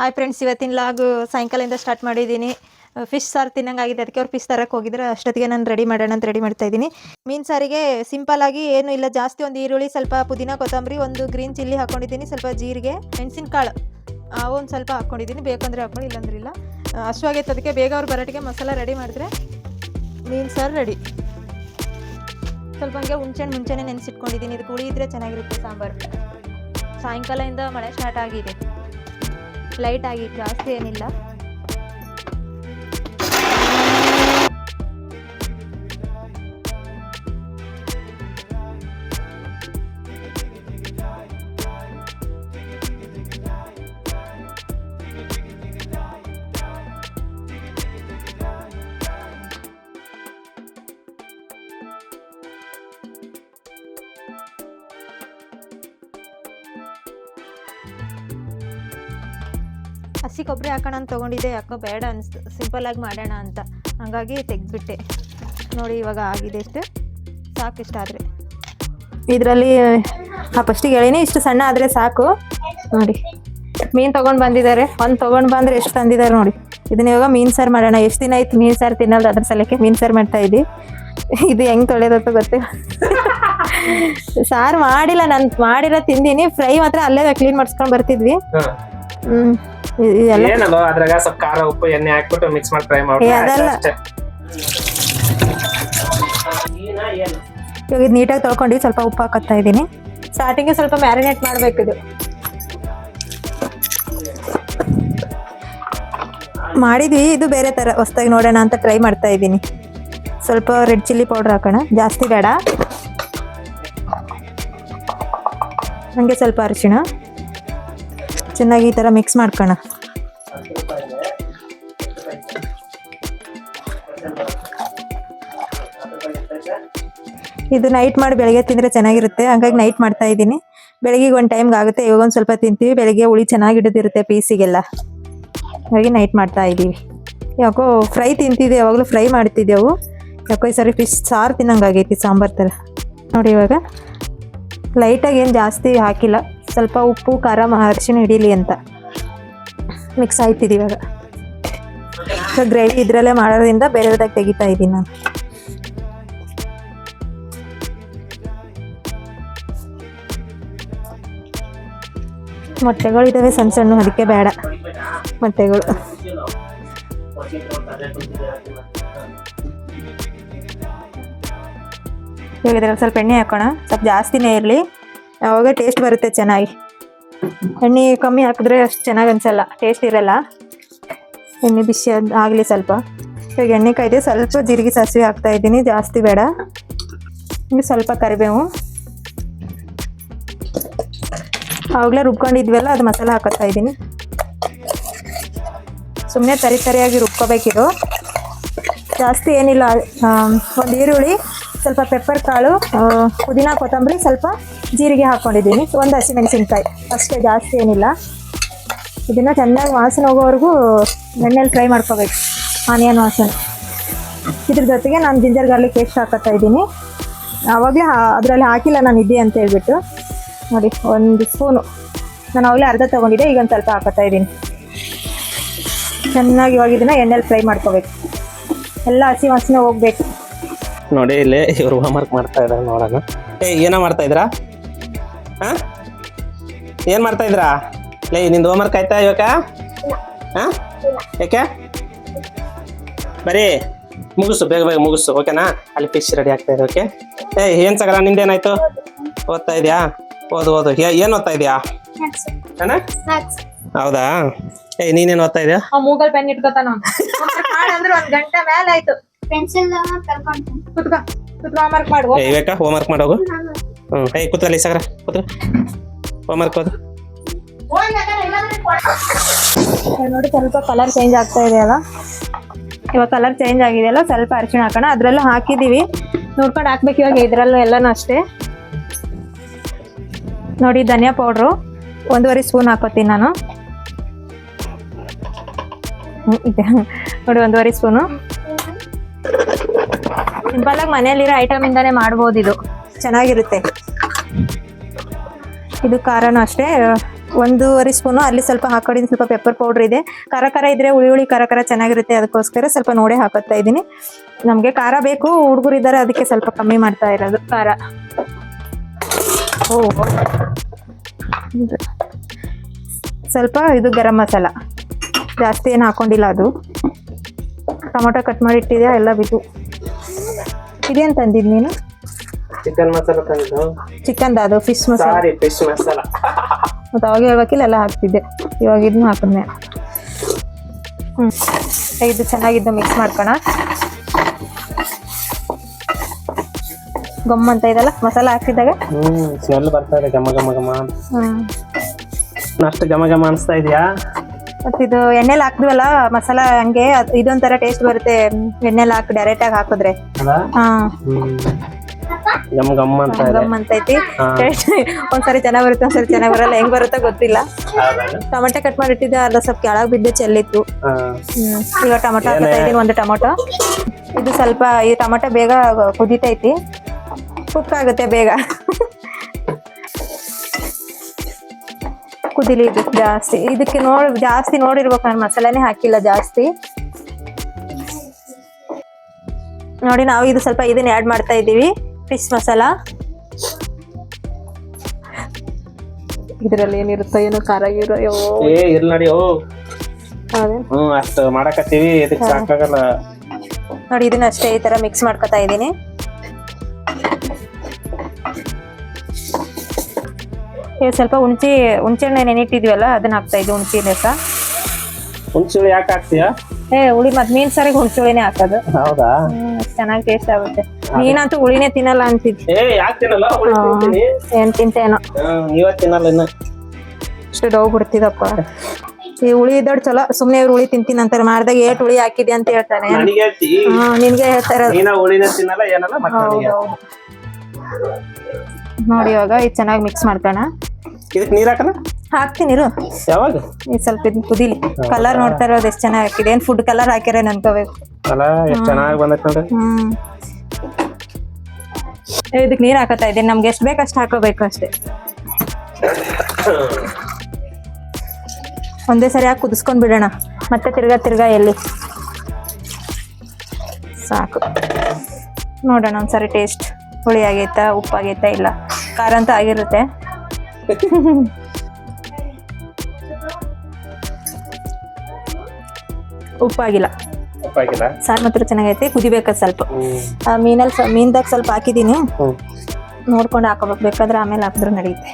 Hi friends ಇವತ್ತಿನ log ಸಾಯಂಕಾಲದಿಂದ start ಮಾಡಿದ್ದೀನಿ. ಫಿಶ್ ಸಾರು ತಿನ್ನಂಗಾಗಿದೆ. ಅದಕ್ಕೆ ಅವ್ರು ಫಿಶ್ ತರಕ್ಕೆ ಹೋಗಿದ್ರೆ. ಅಷ್ಟೊತ್ತಿಗೆ ನಾನು ರೆಡಿ ಮಾಡೋಣ ಅಂತ ರೆಡಿ ಮಾಡ್ತಾ ಇದ್ದೀನಿ. ಮೀನು ಸಾರಿಗೆ ಸಿಂಪಲ್ ಆಗಿ ಏನು ಇಲ್ಲ. ಜಾಸ್ತಿ ಒಂದು ಈರುಳ್ಳಿ, ಸ್ವಲ್ಪ ಪುದೀನ, ಕೊತ್ತಂಬರಿ, ಒಂದು ಗ್ರೀನ್ ಚಿಲ್ಲಿ ಹಾಕೊಂಡಿದ್ದೀನಿ. ಸ್ವಲ್ಪ ಜೀರಿಗೆ, ಮೆಣಸಿನಕಾಳು ಒಂದು ಸ್ವಲ್ಪ ಹಾಕ್ಕೊಂಡಿದ್ದೀನಿ ಬೇಕಂದ್ರೆ ಹಾಕ್ಕೊಂಡು ಇಲ್ಲಾಂದ್ರೆ ಇಲ್ಲ. ಅಷ್ಟವಾಗೈತೆ ಅದಕ್ಕೆ ಬೇಗ ಅವ್ರು ಬರೋಟಿಗೆ ಮಸಾಲ ರೆಡಿ ಮಾಡಿದ್ರೆ ಮೀನು ಸಾರು ರೆಡಿ ಸ್ವಲ್ಪ ಹಂಗೆ ಹುಣ್ಚೆಣ್ಣು ಮುಂಚೆನೇ ನೆನೆಸಿಟ್ಕೊಂಡಿದ್ದೀನಿ. ಇದು ಗುಳಿ ಇದ್ರೆ ಚೆನ್ನಾಗಿರುತ್ತೆ ಸಾಂಬಾರು. ಸಾಯಂಕಾಲದಿಂದ ಮಳೆ ಸ್ಟಾರ್ಟ್ ಆಗಿದೆ. ಲೈಟ್ ಆಗಿ ಜಾಸ್ತಿ ಏನಿಲ್ಲ. ಹಸಿ ಕೊಬ್ಬರಿ ಹಾಕೋಣ ಅಂತ ತೊಗೊಂಡಿದ್ದೆ. ಯಾಕೋ ಬೇಡ ಅನಿಸ್ತು. ಸಿಂಪಲ್ಲಾಗಿ ಮಾಡೋಣ ಅಂತ. ಹಾಗಾಗಿ ತೆಗೆದ್ಬಿಟ್ಟೆ. ನೋಡಿ ಇವಾಗ ಆಗಿದೆ ಇಷ್ಟು ಸಾಕು ಇಷ್ಟ ಆದರೆ. ಇದರಲ್ಲಿ ಆ ಫಸ್ಟಿಗೆ ಹೇಳಿನಿ ಇಷ್ಟು ಸಣ್ಣ ಆದರೆ ಸಾಕು. ನೋಡಿ. ಮೀನು ತೊಗೊಂಡು ಬಂದಿದ್ದಾರೆ. ಒಂದು ತೊಗೊಂಡು ಬಂದರೆ ಎಷ್ಟು ತಂದಿದ್ದಾರೆ ನೋಡಿ. ಇದನ್ನ ಇವಾಗ ಮೀನು ಸಾರು ಮಾಡೋಣ. ಎಷ್ಟು ದಿನ ಆಯ್ತು ಮೀನು ಸಾರು ತಿನ್ನೋದು ಅದ್ರ ಸಲಕ್ಕೆ ಮೀನು ಸಾರು ಮಾಡ್ತಾ ಇದ್ದಿ? ಇದು ಹೆಂಗೆ ತೊಳೆಯೋದಂತ ಗೊತ್ತಿಲ್ಲ ಸಾರು ಮಾಡಿಲ್ಲ. ನಾನು ಮಾಡಿರೋ ತಿಂದೀನಿ. ಫ್ರೈ ಮಾತ್ರ ಅಲ್ಲೇ ಕ್ಲೀನ್ ಮಾಡಿಸ್ಕೊಂಡು ಬರ್ತಿದ್ವಿ. ಹ್ಮ್. ಏನಲ್ಲ ಅದ್ರಾಗ ಸ್ವಲ್ಪ ಖಾರ ಉಪ್ಪು ಎಣ್ಣೆ ಹಾಕ್ಬಿಟ್ಟು ಮಿಕ್ಸ್ ಮಾಡಿ ಫ್ರೈ ಮಾಡ್ಬಿಟ್ಟು ಇವಾಗ ಇದು ನೀಟಾಗಿ ತೊಳ್ಕೊಂಡು ಸ್ವಲ್ಪ ಉಪ್ಪು ಹಾಕತ್ತಾ ಇದ್ದೀನಿ. ಸ್ಟಾರ್ಟಿಂಗ್ ಸ್ವಲ್ಪ ಮ್ಯಾರಿನೇಟ್ ಮಾಡಬೇಕು ಇದು. ಮಾಡಿದ್ವಿ ಇದು ಬೇರೆ ತರ. ಹೊಸ್ದಾಗಿ ನೋಡೋಣ ಅಂತ ಟ್ರೈ ಮಾಡ್ತಾ ಇದ್ದೀನಿ. ಸ್ವಲ್ಪ ರೆಡ್ ಚಿಲ್ಲಿ ಪೌಡರ್ ಹಾಕೋಣ. ಜಾಸ್ತಿ ಬೇಡ. ಹಂಗೆ ಸ್ವಲ್ಪ ಅರಿಶಿಣ. ಚೆನ್ನಾಗಿ ಈ ಥರ ಮಿಕ್ಸ್ ಮಾಡ್ಕೋಣ ಇದು ನೈಟ್ ಮಾಡಿ ಬೆಳಗ್ಗೆ ತಿಂದರೆ ಚೆನ್ನಾಗಿರುತ್ತೆ. ಹಂಗಾಗಿ ನೈಟ್ ಮಾಡ್ತಾ ಇದ್ದೀನಿ. ಬೆಳಗ್ಗೆ ಒಂದು ಟೈಮ್ಗೆ ಆಗುತ್ತೆ. ಇವಾಗ ಒಂದು ಸ್ವಲ್ಪ ತಿಂತೀವಿ. ಬೆಳಗ್ಗೆ ಹುಳಿ ಚೆನ್ನಾಗಿ ಹಿಡಿದಿರುತ್ತೆ ಪೀಸಿಗೆಲ್ಲ. ಹಾಗಾಗಿ ನೈಟ್ ಮಾಡ್ತಾ ಇದ್ದೀವಿ. ಯಾಕೋ ಫ್ರೈ ತಿಂತಿದ್ದೆ. ಯಾವಾಗಲೂ ಫ್ರೈ ಮಾಡ್ತಿದ್ದೆವು. ಯಾಕೋ ಈ ಸರಿ ಫಿಶ್ ಸಾರು ತಿನ್ನಂಗಾಗೈತಿ ಸಾಂಬಾರು ಥರ ನೋಡಿ ಇವಾಗ. ಲೈಟಾಗಿ ಏನು ಜಾಸ್ತಿ ಹಾಕಿಲ್ಲ. ಸ್ವಲ್ಪ ಉಪ್ಪು, ಖಾರ ಅರಿಶಿಣ ಹಿಡೀಲಿ ಅಂತ. ಮಿಕ್ಸ್ ಆಯ್ತಿದೆ ಇವಾಗ. ಗ್ರೇವಿ ಇದರಲ್ಲೇ ಮಾಡೋದ್ರಿಂದ ಬೇರೆದಾಗಿ ತೆಗಿತಾ ಇದ್ದೀನಿ ನಾನು. ಮೊಟ್ಟೆಗಳು ಇದಾವೆ, ಸಣ್ಣ ಸಣ್ಣ, ಅದಕ್ಕೆ ಬೇಡ. ಮೊಟ್ಟೆಗಳು. ಇವಾಗ ಇದ್ರಲ್ಲಿ ಸ್ವಲ್ಪ ಎಣ್ಣೆ ಹಾಕೋಣ. ಸ್ವಲ್ಪ ಜಾಸ್ತಿನೇ ಇರಲಿ. ಅವಾಗ ಟೇಸ್ಟ್ ಬರುತ್ತೆ ಚೆನ್ನಾಗಿ. ಎಣ್ಣೆ ಕಮ್ಮಿ ಹಾಕಿದ್ರೆ ಅಷ್ಟು ಚೆನ್ನಾಗಿ ಅನ್ಸಲ್ಲ ಟೇಸ್ಟ್ ಇರಲ್ಲ. ಎಣ್ಣೆ ಬಿಸಿ ಆಗಲಿ ಸ್ವಲ್ಪ. ಇವಾಗ ಎಣ್ಣೆ ಕಾಯ್ದೆ ಸ್ವಲ್ಪ ಜೀರಿಗೆ ಸಾಸಿವೆ ಹಾಕ್ತಾ ಇದ್ದೀನಿ, ಜಾಸ್ತಿ ಬೇಡ. ಹಿಂಗೆ ಸ್ವಲ್ಪ ಕರಿಬೇವು. ಆವಾಗಲೇ ರುಬ್ಕೊಂಡಿದ್ವಲ್ಲ, ಅದು ಮಸಾಲ ಹಾಕೋತಾ ಇದ್ದೀನಿ. ಸುಮ್ಮನೆ ತರಿ ತರಿಯಾಗಿ ರುಬ್ಕೋಬೇಕಿದು. ಜಾಸ್ತಿ ಏನಿಲ್ಲ ಒಂದು ಈರುಳ್ಳಿ, ಸ್ವಲ್ಪ ಪೆಪ್ಪರ್ ಕಾಳು ಪುದೀನ ಕೊತ್ತಂಬರಿ, ಸ್ವಲ್ಪ ಜೀರಿಗೆ ಹಾಕ್ಕೊಂಡಿದ್ದೀನಿ ಒಂದು ಹಸಿಮೆಣಸಿನ್ಕಾಯಿ ಅಷ್ಟೇ ಜಾಸ್ತಿ ಏನಿಲ್ಲ. ಇದನ್ನು ಚೆನ್ನಾಗಿ ವಾಸನೆ ಹೋಗೋವರೆಗೂ ಎಣ್ಣೆಲಿ ಫ್ರೈ ಮಾಡ್ಕೋಬೇಕು. ಆನಿಯನ್ ವಾಸನೆ. ಇದ್ರ ಜೊತೆಗೆ ನಾನು ಜಿಂಜರ್ ಗಾರ್ಲಿಕ್ ಪೇಸ್ಟ್ ಹಾಕೋತಾ ಇದ್ದೀನಿ. ಆವಾಗಲೇ ಅದರಲ್ಲಿ ಹಾಕಿಲ್ಲ ನಾನು ಇದ್ದೆ ಅಂತ ಹೇಳ್ಬಿಟ್ಟು. ನೋಡಿ, ಒಂದು ಸ್ಪೂನು. ನಾನು ಅವಾಗಲೇ ಅರ್ಧ ತೊಗೊಂಡಿದ್ದೆ, ಈಗ ಒಂದು ಸ್ವಲ್ಪ ಹಾಕೋತಾ ಇದ್ದೀನಿ. ಚೆನ್ನಾಗಿ ಇವಾಗ ಇದನ್ನು ಎಣ್ಣೆಲಿ ಫ್ರೈ ಮಾಡ್ಕೋಬೇಕು. ಎಲ್ಲ ಹಸಿ ವಾಸನೆ ಹೋಗ್ಬೇಕು. ನೋಡಿ, ಇಲ್ಲಿ ಇವರು ಹೋಮ್ವರ್ಕ್ ಮಾಡ್ತಾ ಇದ್ದಾರೆ ನೋಡೋಣ. ಏ, ಏನೋ ಮಾಡ್ತಾ ಇದ್ರಾ ಹಾ? ಏನ್ ಮಾಡ್ತಾ ಇದ್ರಾ? ಲೇ ನಿಂದು ಹೋಮ್ವರ್ಕ್ ಆಯ್ತಾ ಇವಾಗ? ಹಾ? ಯಾಕೆ? ಬರೀ ಮುಗಿಸು ಬೇಗ ಬೇಗ ಮುಗಿಸು ಓಕೆನಾ ಅಲ್ಲಿ ಫಿಶ್ ರೆಡಿ ಆಗ್ತಾ ಇದೆ ಓಕೆ ಏ ಏನ್ ಸಗರ ನಿಂದೇನಾಯ್ತು ಓದ್ತಾ ಇದೆಯಾ? ಓದು ಓದು. ಏ- ಏನ್ ಓದ್ತಾ ಇದೆಯಾ? ಅಣ್ಣ ಹೌದಾ? ಏ ನೀನೇನ್ ಓದ್ತಾ ಇದೆಯಾ? ಆ ಮೂಗಲ್ ಪೆನ್ ಇಟ್ಕೋತಾನ ಅಂದ್ರೆ ಒಂದು ಗಂಟೆ ಮೇಲೆ ಆಯ್ತು. ಪೆನ್ಸಿಲ್ ಕರ್ಕೊಂತೀನಿ ಕುತ್ಕೋ ಕುತ್ಕೋ ಮಾರ್ಕ್ ಮಾಡು ಏ ಇವಾಗ ಹೋಮ್ವರ್ಕ್ ಮಾಡೋಗು ಹ್ಞೂ ಏ ಕೂತ್ರಲ್ಲಿ ಸಾಗರ ಕೂತ್ರ ಹೋಮ್ವರ್ಕ್ ಓದು ನೋಡಿ, ಸ್ವಲ್ಪ ಕಲರ್ ಚೇಂಜ್ ಆಗ್ತಾ ಇದೆ ಅಲ್ಲ ಇವಾಗ ಕಲರ್ ಚೇಂಜ್ ಆಗಿದೆಯಲ್ಲ, ಸ್ವಲ್ಪ ಅರಿಶಿಣ ಹಾಕೋಣ. ಅದ್ರಲ್ಲೂ ಹಾಕಿದ್ದೀವಿ. ನೋಡ್ಕೊಂಡು ಹಾಕ್ಬೇಕು ಇವಾಗ, ಇದ್ರಲ್ಲೂ ಎಲ್ಲನೂ ಅಷ್ಟೇ. ನೋಡಿ, ಧನಿಯಾ ಪೌಡ್ರು ಒಂದೂವರೆ ಸ್ಪೂನ್ ಹಾಕೋತೀನಿ ನಾನು. ನೋಡಿ, ಒಂದೂವರೆ ಸ್ಪೂನು ಸಿಂಪಲಾಗಿ ಮನೆಯಲ್ಲಿರೋ ಐಟಮ್ ಇಂದಾನೆ ಮಾಡ್ಬೋದು ಇದು. ಚೆನ್ನಾಗಿರುತ್ತೆ. ಇದು ಖಾರನೂ ಅಷ್ಟೇ. ಒಂದೂವರೆ ಸ್ಪೂನು ಅಲ್ಲಿ ಸ್ವಲ್ಪ ಹಾಕೊಂಡಿದ್ದು ಸ್ವಲ್ಪ ಪೆಪ್ಪರ್ ಪೌಡ್ರ್ ಇದೆ. ಖಾರ ಖಾರ ಇದ್ರೆ ಹುಳಿ ಹುಳಿ ಖಾರ ಖಾರ ಚೆನ್ನಾಗಿರುತ್ತೆ. ಅದಕ್ಕೋಸ್ಕರ ಸ್ವಲ್ಪ ನೋಡೇ ಹಾಕೋತಾ ಇದ್ದೀನಿ. ನಮಗೆ ಖಾರ ಬೇಕು. ಹುಡುಗರು ಇದ್ದಾರೆ, ಅದಕ್ಕೆ ಸ್ವಲ್ಪ ಕಮ್ಮಿ ಮಾಡ್ತಾ ಇರೋದು ಖಾರ. ಓ ಸ್ವಲ್ಪ ಇದು ಗರಂ ಮಸಾಲ. ಜಾಸ್ತಿ ಏನು ಹಾಕೊಂಡಿಲ್ಲ ಅದು. ಟೊಮೊಟೊ ಕಟ್ ಮಾಡಿ ಇಟ್ಟಿದೆಯಾ? ಎಲ್ಲ ಬಿದ್ದು. ಇದೇನು ತಂದಿದ್ದು ನೀನು? ಚಿಕನ್ ಮಸಾಲ ತಂದು ಚಿಕನ್ ಅದು fish masala. Sorry fish masala. ಮತ್ತು ಅವಾಗ ಹೇಳ್ಬೇಕಿಲ್ಲ ಎಲ್ಲ ಹಾಕ್ತಿದ್ದೆ. ಇವಾಗ ಇದನ್ನು ಹಾಕಿದ್ನೆ ಹ್ಞೂ ಇದು ಚೆನ್ನಾಗಿದ್ದು ಮಿಕ್ಸ್ ಮಾಡ್ಕೋಣ. ಗಮ್ ಅಂತ ಇದೆಲ್ಲ ಮಸಾಲ ಹಾಕಿದಾಗ ಹ್ಮ್ ಸ್ಮೆಲ್ ಬರ್ತಾ ಇದೆ ಘಮ ಘಮ ಘಮ. ಅಂತ. ಹ್ಞೂ ಅಷ್ಟು ಘಮ ಘಮ ಅನಿಸ್ತಾ ಇದೆಯಾ? ಮತ್ತು ಇದು ಎಣ್ಣೆಲಿ ಹಾಕಿದ್ವಲ್ಲ ಮಸಾಲ ಹಂಗೆ ಅದ್- ಇದೊಂಥರ ಟೇಸ್ಟ್ ಬರುತ್ತೆ ಎಣ್ಣೆಲಿ ಹಾಕಿ ಡೈರೆಕ್ಟಾಗಿ ಹಾಕಿದ್ರೆ. ಹಾಂ. ಹ್ಮ್. ಘಮ ಅಂತ ಇದೆ. ಗಮ್ ಅಂತೈತಿ ಐತಿ ಒಂದ್ಸರಿ ಚೆನ್ನಾಗ್ ಬರುತ್ತೆ ಒಂದ್ಸರಿ ಚೆನ್ನಾಗ್ ಬರಲ್ಲ. ಹೆಂಗ್ ಬರುತ್ತೆ ಗೊತ್ತಿಲ್ಲ? ಟೊಮೆಟೊ ಕಟ್ ಮಾಡಿ ಇಟ್ಟಿದ್ದೆ ಅರ್ಧ ಸ್ವಲ್ಪ ಕೆಳಗ್ ಬಿದ್ದು ಚೆಲ್ಲಿತ್ತು ಈಗ ಟೊಮೆಟೊ ಹಾಕ್ತಾ ಇದೀನಿ ಒಂದು ಟೊಮೊಟೊ. ಇದು ಸ್ವಲ್ಪ ಈ ಟೊಮೆಟೊ ಬೇಗ ಕುದೀತೈತಿ ಕುಕ್ ಆಗುತ್ತೆ ಬೇಗ. ಕುದಿಲಿ ಇದು ಜಾಸ್ತಿ. ಇದಕ್ಕೆ ನೋಡಿ ಜಾಸ್ತಿ ನೋಡಿರ್ಬೇಕು ನಾನು ಮಸಾಲೆನೇ ಹಾಕಿಲ್ಲ ಜಾಸ್ತಿ. ನೋಡಿ ನಾವು ಇದು ಸ್ವಲ್ಪ ಇದನ್ನ ಆ್ಯಡ್ ಮಾಡ್ತಾ ಇದ್ದೀವಿ. ಫಿಶ್ ಮಸಾಲ ಇದರಲ್ಲಿ ಏನಿರುತ್ತೋ ಏನೋ ಖಾರ ಗೀರ ಅಯ್ಯೋ. ಏ ಇರ್ಲಿ ನಡಿ ಓ? ಹ್ಮ್ ಅಷ್ಟು ಮಾಡಕತ್ತೀವಿ ಇದಕ್ಕೆ ಸಾಕಾಗಲ್ಲ. ನೋಡಿ ಇದನ್ನ ಅಷ್ಟೇ ಈ ತರ ಮಿಕ್ಸ್ ಮಾಡ್ಕೊತಾ ಇದ್ದೀನಿ. ಏ ಸ್ವಲ್ಪ ಹುಣಚಿ ಹುಣಸೆಹಣ್ಣೆ ನೆನಿಟ್ಟಿದ್ವಲ್ಲ ಅದನ್ನ ಹಾಕ್ತಾ ಇದ್ವಿ ಹುಣಸಿ ರಸ ಹುಣಸುಳಿ ಯಾಕೆ ಹಾಕ್ತೀಯಾ? ಏ ಹುಳಿ ಮತ್ ಮೀನ್ ಸಾರಿಗೆ ಹುಣಸುಳಿನೇ ಹಾಕೋದು. ಹೌದಾ? ಚೆನ್ನಾಗಿ ಟೇಸ್ಟ್ ಆಗುತ್ತೆ. ನೀನಂತೂ ಹುಳಿನೇ ತಿನ್ನಲ್ಲ ಅಂತಿದ್ದೆ. ಏ ಯಾಕೆ ತಿನ್ನಲ್ಲ? ಹುಳಿ ತಿಂತೀನಿ. ಏನ್ ತಿಂತೇನೋ. ತಿನ್ನಲ್ಲ ಇನ್ನು. ಈ ಹುಳಿ ಇದ್ದೋಡ್ ಚಲೋ. ಸುಮ್ನೆ ಇವ್ರು ಹುಳಿ ತಿಂತೀನಿ ಅಂತಾರೆ. ಮಾಡ್ದಾಗ ಏಟ್ ಹುಳಿ ಹಾಕಿದ್ಯಾ ಅಂತ ಹೇಳ್ತಾನೆ. ನನಗೆ ಹೇಳ್ತಿ. ಹ್ಮ್ ನಿನ್ಗೆ ಹೇಳ್ತಾ ಇರೋದು. ನೀನ ಹುಳಿನ ತಿನ್ನಲ್ಲ ಏನಲ್ಲ ಮತ್ತೆ ನನಗೆ ನೋಡಿ ಇವಾಗ ಇದು ಚೆನ್ನಾಗಿ ಮಿಕ್ಸ್ ಮಾಡ್ಕೋಣ ಇದಕ್ಕೆ ನೀರ್ ಹಾಕಣ ಹಾಕ್ತೀನಿ ಇರು. ಯಾವಾಗ? ಈ ಸ್ವಲ್ಪ ಇದನ್ನ ಕುದಿಲಿ. ಕಲರ್ ನೋಡ್ತಾರೆ ಇರೋದು ಎಷ್ಟು ಚೆನ್ನಾಗಿ ಹಾಕಿದೆ. ಏನ್ ಫುಡ್ ಕಲರ್ ಹಾಕ್ಯಾರ ಅನ್ಕೋಬೇಕು ಎಷ್ಟ್ ಚೆನ್ನಾಗಿ ಬಂದೈತೆ ನೋಡ್ರಿ. ಹ್ಮ್. ಏ, ನೀರು ಹಾಕೋತಾ ಹಾಕತಾ ಇದ್ದೀನಿ. ನಮ್ಗೆ ಎಷ್ಟು ಬೇಕು ಅಷ್ಟು ಹಾಕೋಬೇಕು ಅಷ್ಟೇ. ಒಂದೇ ಸರಿ ಹಾಕಿ ಕುದಿಸ್ಕೊಂಡ್ ಬಿಡೋಣ. ಮತ್ತೆ ತಿರ್ಗಾ ತಿರ್ಗಾ ಎಲ್ಲಿ? ಸಾಕು. ನೋಡೋಣ ಒಂದ್ಸರಿ ಟೇಸ್ಟ್ ಹುಳಿ ಆಗೈತಾ ಉಪ್ಪಾಗೈತಾ ಇಲ್ಲ. ಖಾರ ಅಂತ ಆಗಿರುತ್ತೆ. ಉಪ್ಪಾಗಿಲ್ಲ ಸಾರು ಮಾತ್ರ ಚೆನ್ನಾಗೈತೆ ಕುದಿಬೇಕ ಸ್ವಲ್ಪ. ಮೀನಲ್ಲಿ ಮೀನ್ದಾಗ ಸ್ವಲ್ಪ ಹಾಕಿದೀನಿ. ನೋಡ್ಕೊಂಡು ಹಾಕೋಬೇಕು ಬೇಕಾದ್ರೆ ಆಮೇಲೆ ಹಾಕಿದ್ರು ನಡೆಯುತ್ತೆ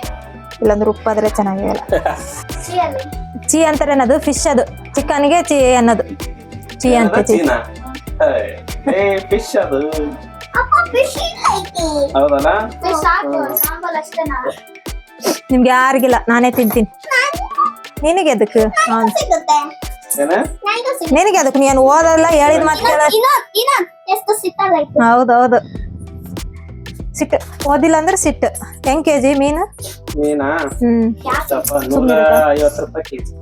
ಇಲ್ಲಾಂದ್ರೆ ಉಪ್ಪಾದ್ರೆ ಚೆನ್ನಾಗಿರಲ್ಲ. ಚೀ ಅಂತಾರೆ ಅನ್ನೋದು ಫಿಶ್ ಅದು. ಚಿಕನ್ಗೆ ಚೀ ಅನ್ನೋದು. ಚೀ ಅಂತ ಚೀ. ಫಿಶ್ ಅದು. ನಿಮ್ಗೆ ಯಾರಿಗಿಲ್ಲ ನಾನೇ ತಿಂತೀನಿ. ನಿನಗೆ ಅದಕ್ಕೆ ನನಗೂ ಅದಕ್ಕೆ ನೀನು ಓದಲ್ಲ ಹೇಳಿದ ಮಾತು ಕೇಳ ಹೌದೌದು ಸಿಟ್ಟು ಓದಿಲ್ಲ ಅಂದ್ರೆ ಸಿಟ್ಟು. ಹೆಂಗ್ ಕೆಜಿ? ಮೀನು? ಮೀನಾ? ಐವತ್ತು ರೂಪಾಯಿ ಕೆಜಿ.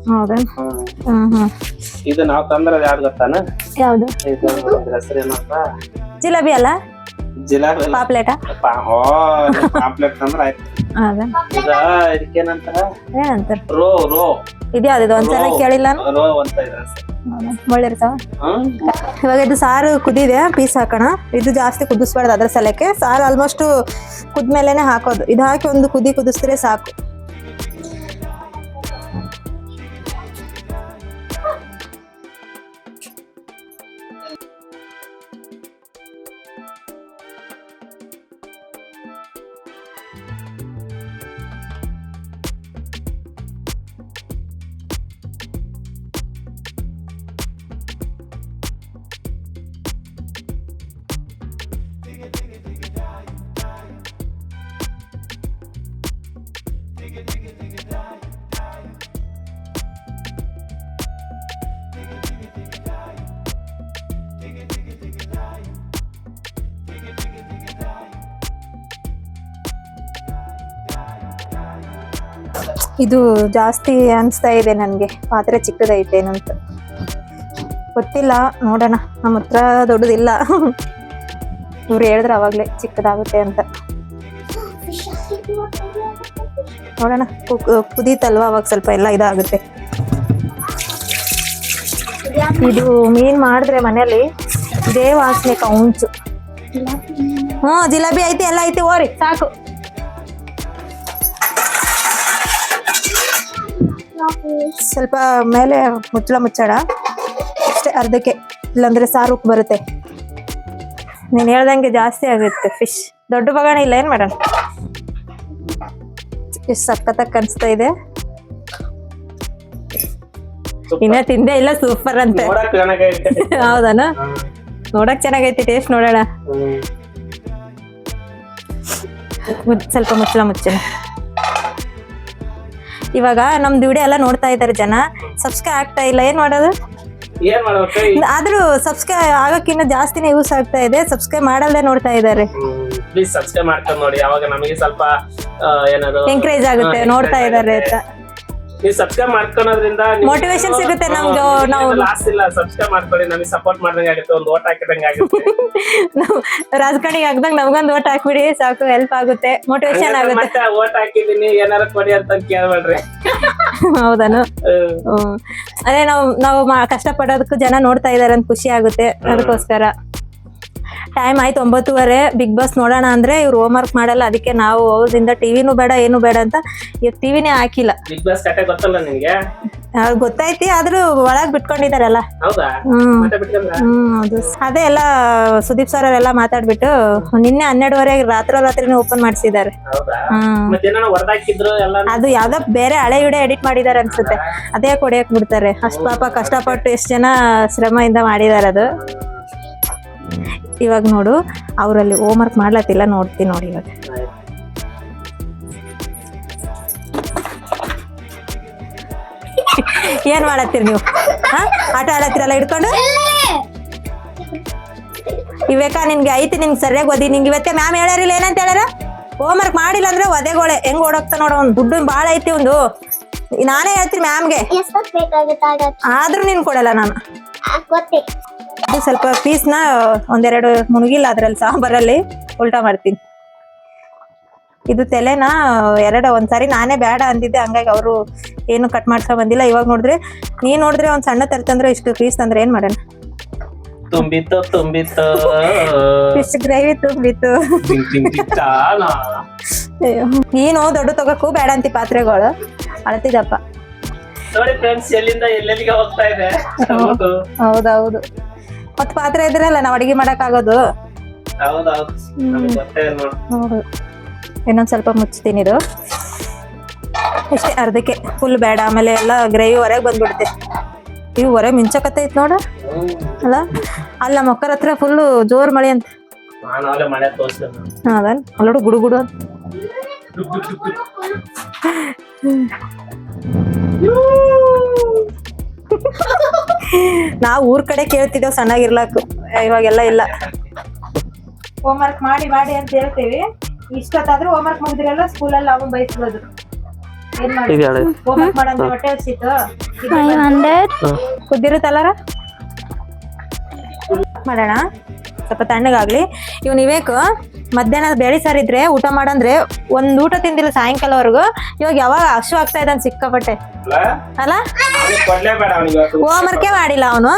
ಇದು ನಾವ್ ತಂದ್ರ ಯಾವ್ದು ಗೊತ್ತಾನ? ಯಾವುದು? ಜಿಲೇಬಿ ಅಲ್ಲ? ಜಿಲಾಬಿ. ಪಾಪ್ಲೇಟಾ? ಪಾಂಪ್ಲೆಟ್ ತಂದ್ರ ಆಯ್ತು. ಇದಕ್ಕೇನಂತಾರ ಏನಂತಾರೆ? Rho rho. ಇದ್ಯಾವ್ದು ಇದು? ಒಂದ್ಸಲ ಕೇಳಿಲ್ಲ ರೋ ಅಂತ ಇದ್ರ ಇರ್ತಾವ ಇವಾಗ ಇದು ಸಾರು ಕುದಿದೆ ಪೀಸ್ ಹಾಕೋಣ. ಇದು ಜಾಸ್ತಿ ಕುದಿಸ್ಬಾರ್ದು ಅದ್ರ ಸಲಕ್ಕೆ. ಸಾರು ಆಲ್ಮೋಸ್ಟ್ ಕುದ್ಮೇಲೆನೆ ಹಾಕೋದು. ಇದು ಹಾಕಿ ಒಂದು ಕುದಿ ಕುದಿಸಿದ್ರೆ ಸಾಕು. ಇದು ಜಾಸ್ತಿ ಅನಿಸ್ತಾ ಇದೆ ನನಗೆ. ಪಾತ್ರೆ ಚಿಕ್ಕದೈತೇನಂತ ಗೊತ್ತಿಲ್ಲ, ನೋಡೋಣ. ನಮ್ಮ ಹತ್ರ ದೊಡ್ಡದಿಲ್ಲ. ಇವ್ರು ಹೇಳಿದ್ರೆ ಅವಾಗಲೇ ಚಿಕ್ಕದಾಗುತ್ತೆ ಅಂತ. ನೋಡೋಣ. ಕುದೀತಲ್ವಾ? ಅವಾಗ ಸ್ವಲ್ಪ ಎಲ್ಲ ಇದಾಗುತ್ತೆ. ಇದು ಮೀನ್ ಮಾಡಿದ್ರೆ ಮನೇಲಿ ದೇವ ವಾಸನೆ ಕೌಂಚು. ಹ್ಮ್, ಜಿಲೇಬಿ ಐತಿ, ಎಲ್ಲ ಐತಿ ಓರಿ ಸಾಕು. ಸ್ವಲ್ಪ ಮೇಲೆ ಮುಚ್ಚಳ ಮುಚ್ಚಳ. ಅಷ್ಟೇ ಅರ್ಧಕ್ಕೆ. ಇಲ್ಲಾಂದ್ರೆ ಸಾರು ಉಪ್ಪು ಬರುತ್ತೆ. ನೀನ್ ಹೇಳ್ದಂಗೆ ಜಾಸ್ತಿ ಆಗುತ್ತೆ ಫಿಶ್ ದೊಡ್ಡ ಬಗಾಣ ಇಲ್ಲ ಏನು ಮಾಡೋಣ? ಎಷ್ಟು ಸಖತ್ತಾಗಿ ಕಾಣಿಸ್ತಾ ಇದೆ. ಇನ್ನ ತಿಂದೇ ಇಲ್ಲ ಸೂಪರ್ ಅಂತೆ. ಹೌದಾನ? ನೋಡಕ್ ಚೆನ್ನಾಗೈತಿ ಟೇಸ್ಟ್ ನೋಡೋಣ. ಸ್ವಲ್ಪ ಮುಚ್ಚಳ ಮುಚ್ಚಳ ಇವಾಗ ನಮ್ದು ವಿಡಿಯೋ ಎಲ್ಲ ನೋಡ್ತಾ ಇದ್ದಾರೆ ಜನ. ಸಬ್ಸ್ಕ್ರೈಬ್ ಆಗ್ತಾ ಇಲ್ಲ ಏನ್ ಮಾಡೋದು? ಆದ್ರೂ ಸಬ್ಸ್ಕ್ರೈಬ್ ಆಗಕ್ಕಿಂತ ಜಾಸ್ತಿನೇ ಯೂಸ್ ಆಗ್ತಾ ಇದೆ. ಸಬ್ಸ್ಕ್ರೈಬ್ ಮಾಡಲ್ಲೇ ನೋಡ್ತಾ ಇದ್ದಾರೆ. ಪ್ಲೀಸ್ ಸಬ್ಸ್ಕ್ರೈಬ್ ಮಾಡ್ಕೊಂಡು ನೋಡಿ. ಅವಾಗ ನಮಗೆ ಸ್ವಲ್ಪ ಆ, ಏನಾದ್ರು ಎಂಕರೇಜ್ ಆಗುತ್ತೆ ನೋಡ್ತಾ ಇದ್ದಾರೆ ಅಂತ. ನೀವು ಸಬ್ಸ್ಕ್ರೈಬ್ ಮಾಡ್ಕೊಳೋದ್ರಿಂದ ಮೋಟಿವೇಶನ್ ಸಿಗುತ್ತೆ ನಮ್ಗೆ, ನಾವು- ಲಾಸ್ ಇಲ್ಲ ಸಬ್ಸ್ಕ್ರೈಬ್ ಮಾಡ್ಕೊಳ್ಳಿ ನಮಗೆ ಸಪೋರ್ಟ್ ಮಾಡ್ದಂಗೆ ಆಗುತ್ತೆ ಒಂದು ಓಟ್ ಹಾಕಿದಂಗೆ ಆಗುತ್ತೆ ನಾವು ರಾಜಕಾರಣಿಗೆ ಆಗ್ದಂಗ ನಮ್ಗೊಂದು ಓಟ್ ಹಾಕ್ಬಿಡಿ ಸಾಕು ಹೆಲ್ಪ್ ಆಗುತ್ತೆ ಮೋಟಿವೇಶನ್ ಆಗುತ್ತೆ. ಓಟ್ ಹಾಕಿದೀನಿ ಏನಾರ ಕೊಡಿ ಅಂತ ಕೇಳ್ಬೇಡ್ರಿ. ಹೌದಾನು. ಅದೇ ನಾವು ನಾವು ಕಷ್ಟಪಡೋದಕ್ಕೂ ಜನ ನೋಡ್ತಾ ಇದಾರೆ ಅಂತ ಖುಷಿ ಆಗುತ್ತೆ ಅದಕ್ಕೋಸ್ಕರ. ಟೈಮ್ ಆಯ್ತು ಒಂಬತ್ತುವರೆ ಬಿಗ್ ಬಾಸ್ ನೋಡೋಣ ಅಂದ್ರೆ ಇವ್ರು ಹೋಮ್ ವರ್ಕ್ ಮಾಡಲ್ಲ ಅದಕ್ಕೆ ನಾವು ಅವ್ರದಿಂದ ಟಿವಿನೂ ಬೇಡ ಏನು ಬೇಡ ಅಂತ ಇವಾಗ ಟಿವಿನೇ ಹಾಕಿಲ್ಲ. ಬಿಗ್ ಬಾಸ್ ಕತೆ ಗೊತ್ತಲ್ಲ ನಿನ್ಗೆ? ಅವ್ರಿಗೆ ಗೊತ್ತೈತಿ ಆದ್ರೂ ಒಳಗ್ ಬಿಟ್ಕೊಂಡಿದಾರಲ್ಲ. ಹೌದಾ? ಹ್ಮ್. ಮತ್ತೆ ಬಿಟ್ಕೊಂಡ್ರ? ಹ್ಮ್ ಹೌದು. ಅದೇ ಎಲ್ಲ ಸುದೀಪ್ ಸರ್ ಅವರೆಲ್ಲ ಮಾತಾಡ್ಬಿಟ್ಟು ನಿನ್ನೆ ಹನ್ನೆರಡುವರೆ ರಾತ್ರಿ ರಾತ್ರಿನೇ ಓಪನ್ ಮಾಡಿಸಿದ್ದಾರೆ. ಹೌದಾ? ಹ್ಮ್. ಮತ್ತೆ ಏನೋ ಹೊರದಾಕಿದ್ರು ಎಲ್ಲ ಅದು ಯಾವ್ದೋ ಬೇರೆ ಹಳೆ ವಿಡಿಯೋ ಎಡಿಟ್ ಮಾಡಿದಾರೆ ಅನ್ಸುತ್ತೆ. ಅದೇ ಕೊಡಿಯಕ್ ಬಿಡ್ತಾರೆ. ಅಷ್ಟು ಪಾಪ ಕಷ್ಟಪಟ್ಟು ಎಷ್ಟು ಜನ ಶ್ರಮದಿಂದ ಮಾಡಿದಾರೆ ಅದು. ಇವಾಗ ನೋಡು ಅವರಲ್ಲಿ ಹೋಮ್ ವರ್ಕ್ ಮಾಡ್ಲತ್ತಿಲ್ಲ ನೋಡ್ತೀನಿ ನೋಡಿ ಇವಾಗ. ಏನ್ ಮಾಡತ್ತೀರಿ ನೀವು? ಹಾ? ಆಟ ಆಡತ್ತೀರಲ್ಲ ಹಿಡ್ಕೊಂಡು? ಇವೇಕ ನಿನ್ಗೆ ಐತಿ ನಿನ್ಗೆ ಸರಿಯಾಗಿ ಓದಿ ನಿಂಗೆ ಇವತ್ತೇ ಮ್ಯಾಮ್ ಹೇಳ್ಯಾರಿಲ್ಲ ಏನಂತ ಹೇಳ್ಯಾರ? ಹೋಮ್ ವರ್ಕ್ ಮಾಡಿಲ್ಲ ಅಂದ್ರೆ ಒದೆಗೋಳೆ. ಹೆಂಗ್ ಓಡೋಗ್ತಾ ನೋಡ ಒಂದು ದುಡ್ಡು ಭಾಳ ಐತಿ ಒಂದು ನಾನೇ ಹೇಳ್ತೀನಿ ಮ್ಯಾಮ್ಗೆ ಆದ್ರೂ ನೀನ್ ಕೊಡಲ್ಲ ನಾನು. ಅದು ಸ್ವಲ್ಪ ಪೀಸ್ನ ಒಂದೆರಡು ಮುಳುಗಿಲ್ಲ ಅದ್ರಲ್ಲಿ ಸಾಂಬಾರಲ್ಲಿ ಉಲ್ಟಾ ಮಾಡ್ತೀನಿ. ಇದು ತಲೆನ ಎರಡು ಒಂದ್ಸಾರಿ ನಾನೇ ಬೇಡ ಅಂದಿದ್ದೆ ಹಂಗಾಗಿ ಅವರು ಏನು ಕಟ್ ಮಾಡ್ಸೋ ಬಂದಿಲ್ಲ. ಇವಾಗ ನೋಡಿದ್ರೆ ನೀನ್ ನೋಡಿದ್ರೆ ಒಂದ್ ಸಣ್ಣ ತರ್ತಂದ್ರೆ ಇಷ್ಟು ಪೀಸ್ ತಂದ್ರೆ ಏನ್ ಮಾಡೋಣ? ತುಂಬಿತ್ತು ತುಂಬಿತ್ತು. ಫಿಶ್ ಗ್ರೇವಿ ತುಂಬಿತ್ತು. ನೀನು ದೊಡ್ಡ ತಗೋಕು ಬೇಡ ಅಂತಿ ಪಾತ್ರೆಗಳು. ಅಳತಿದಪ್ಪ ನೋಡಿ ಫ್ರೆಂಡ್ಸ್ ಎಲ್ಲಿಂದ ಎಲ್ಲೆಲ್ಲಿಗೆ ಹೋಗ್ತಾ ಇದೆ? ಹೌದು ಹೌದೌದು ಮತ್ ಪಾತ್ರೆ ಇದ್ರಲ್ಲ ನಾವ್ ಅಡಿಗೆ ಮಾಡಕ್ ಆಗೋದು. ನೋಡು ಇನ್ನೊಂದ್ ಸ್ವಲ್ಪ ಮುಚ್ಚತೀನಿ ಇದು. ಅಷ್ಟೇ ಅರ್ಧಕ್ಕೆ. ಫುಲ್ ಬೇಡ. ಆಮೇಲೆ ಎಲ್ಲ ಗ್ರೇವಿ ಹೊರಗೆ ಬಂದ್ಬಿಡುತ್ತೆ. ಇವು ಹೊರಗೆ ಮಿಂಚಕತ್ತೈತ್ ನೋಡ. ಹ್ಮ್. ಅಲ್ಲ ಅಲ್ಲ ಮೊಕ್ಕರ ಹತ್ರ ಫುಲ್ಲು ಜೋರ್ ಮಳೆ ಅಂತ. ಹೌದನ್ ಅಲ್ಲೋಡು ಗುಡು ಗುಡು ಅಂತ. ನಾವು ಊರ್ ಕಡೆ ಕೇಳ್ತಿದ್ದೇವ್ ಸಣ್ಣಾಗಿರ್ಲಾಕು ಇವಾಗೆಲ್ಲ ಇಲ್ಲ. ಹೋಮ್ ವರ್ಕ್ ಮಾಡಿ ಮಾಡಿ ಅಂತ ಹೇಳ್ತೀವಿ. ಇಷ್ಟೊತ್ತಾದ್ರೂ ಹೋಮ್ ವರ್ಕ್ ಮಾಡಿದ್ರಲ್ಲ ಸ್ಕೂಲಲ್ಲಿ ಅವನು ಬಯಸ್ಬೋದು ಏನ್ ಮಾಡಿ ಹೋಮ್. ವರ್ಕ್ ಹೊಟ್ಟೆ ಕುದ್ದಿರುತ್ತಲ್ಲಾರ? ಮಾಡೋಣ. ಸ್ವಲ್ಪ ತಣ್ಣಗಾಗ್ಲಿ. ಇವ್ ನೀವೇಕು ಮಧ್ಯಾಹ್ನ ಬೇಳೆ ಸಾರಿದ್ರೆ ಇದ್ರೆ ಊಟ ಮಾಡಂದ್ರೆ ಒಂದ್ ಊಟ ತಿಂದಿಲ್ಲ ಸಾಯಂಕಾಲವರೆಗೂ ಇವಾಗ ಯಾವಾಗ ಹಸು ಆಗ್ತಾ ಇದ್ದಾನೆ ಸಿಕ್ಕಾಪಟ್ಟೆ. ಅಲ್ಲ? ಅವ್ನಿಗೆ ಕೊಡ್ಲೇಬೇಡ ಅವನಿಗೆ ಹೋಮ್ ವರ್ಕೆ ಮಾಡಿಲ್ಲ ಅವನು.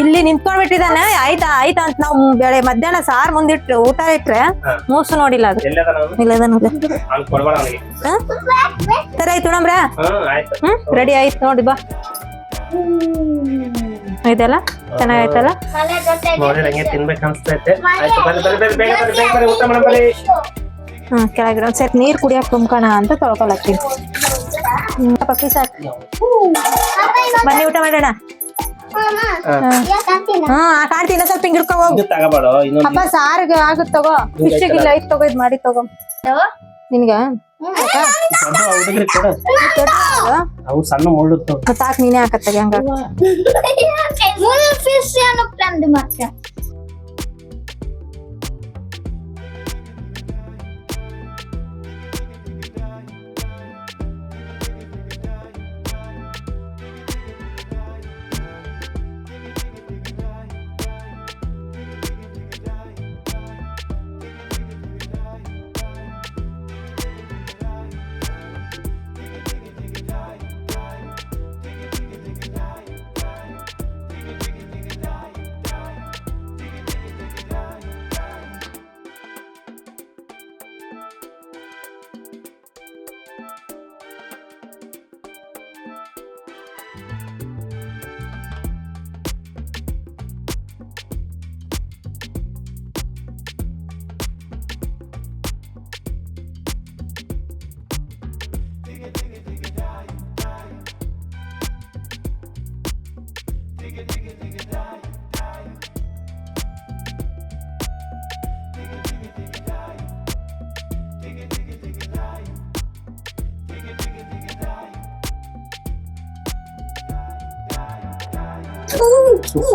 ಇಲ್ಲಿ ನಿಂತ್ಕೊಂಡ್ಬಿಟ್ಟಿದ್ದಾನೆ. ಆಯ್ತಾ ಆಯ್ತಾ ಅಂತ ನಾವು ಬೆಳೆ ಮಧ್ಯಾಹ್ನ ಸಾರ್ ಮುಂದಿಟ್ರೆ ಊಟ ಇಟ್ರೆ ಮೂಸು ನೋಡಿಲ್ಲ ಅದು. ಸರಿ ಆಯ್ತು ನೋಡ್ರ ಹ್ಮ್ ಹ್ಮ್ ರೆಡಿ ಆಯ್ತು ನೋಡಿ ಬಾ. ಇದೆಲ್ಲ ಚೆನ್ನಾಗೈತಲ್ಲ? ಬರ್ರಿ ಹ್ಮ್ ಕೆಳಗಿರೋ. ಒಂದ್ ಸ್ವಲ್ಪ ನೀರ್ ಕುಡಿಯಕ್ ತುಂಬ್ಕೋಣ ಅಂತ ತೊಳ್ಕೊಳತ್ತೀನಿ. ಪಕ್ಕಿ ಸರ್ ಸಾರ್ ಬನ್ನಿ ಊಟ ಮಾಡೋಣ. ಹ್ಮ್ ಆ ಕಾಣ್ತೀನಿ ಸ್ವಲ್ಪ ಹಿಂಗ್. ಹಿಡ್ಕೊ ಹೋಗು ಇನ್ನೊಂದು ಅಪ್ಪ ಸಾರಿಗೆ ಆಗುತ್ತೆ ತಗೋ. ಐತ್ ತಗೋ ಇದ್ ಮಾಡಿ ತಗೋ. ನಿನ್ಗ? ಅವು ಸಣ್ಣ ನೀನೇ ಹಾಕತ್ತಾಗ ಹಂಗ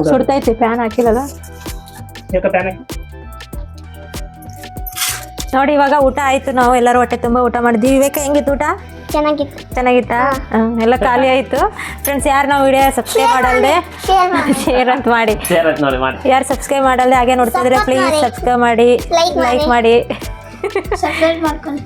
ಸುಡ್ತೈತಿ ಫ್ಯಾನ್ ಹಾಕಿಲ್ಲಲ್ಲ ಯಾಕೆ ಪ್ಯಾನ್ ನೋಡಿ ಇವಾಗ ಊಟ ಆಯ್ತು. ನಾವು ಎಲ್ಲರೂ ಹೊಟ್ಟೆ ತುಂಬಾ ಊಟ ಮಾಡಿದ್ವಿ. ವಿವೇಕ ಹೆಂಗಿತ್ತು ಊಟ? ಚೆನ್ನಾಗಿತ್ತು. ಚೆನ್ನಾಗಿತ್ತಾ? ಹ್ಮ್, ಎಲ್ಲ ಖಾಲಿ ಆಯ್ತು. ಫ್ರೆಂಡ್ಸ್ ಯಾರು ನಾವು ವಿಡಿಯೋ ಸಬ್ಸ್ಕ್ರೈಬ್ ಮಾಡಲ್ದೆ? ಶೇರ್ ಮಾಡಿ. ಶೇರ್ ಅಂತ ಮಾಡಿ. ಯಾರು ಸಬ್ಸ್ಕ್ರೈಬ್ ಮಾಡಲ್ದೆ ಹಾಗೆ ನೋಡ್ತಿದ್ರೆ ಪ್ಲೀಸ್ ಮಾಡಿ. ಸಬ್ಸ್ಕ್ರೈಬ್ ಮಾಡಿ. ಲೈಕ್ ಮಾಡಿ. ಸಬ್ಸ್ಕ್ರೈಬ್ ಮಾಡ್ಕೊಂಡು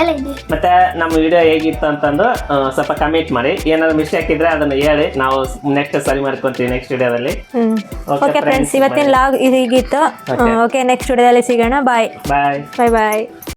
ಎಲ್ಲ ಇದೆ. ಮತ್ತೆ ನಮ್ಮ ವಿಡಿಯೋ ಹೇಗಿತ್ತು ಅಂತಂದು ಆ, ಸ್ವಲ್ಪ ಕಮೆಂಟ್ ಮಾಡಿ. ಏನಾದ್ರು ಮಿಸ್ಟೇಕ್ ಇದ್ರೆ ಅದನ್ನ ಹೇಳಿ. ನಾವು ನೆಕ್ಸ್ಟ್ ಸರಿ ಮಾಡ್ಕೊಂತೀವಿ ನೆಕ್ಸ್ಟ್ ವಿಡಿಯೋದಲ್ಲಿ ಹ್ಮ್. Okay, ಓಕೆ friends, ಫ್ರೆಂಡ್ಸ್ ಇವತ್ತಿನ ಲಾಗ್ ಹೀಗಿತ್ತು. Okay. ಓಕೆ ನೆಕ್ಸ್ಟ್ ವಿಡಿಯೋದಲ್ಲಿ ಸಿಗೋಣ. ಬಾಯ್ ಬಾಯ್ ಬಾಯ್ ಬಾಯ್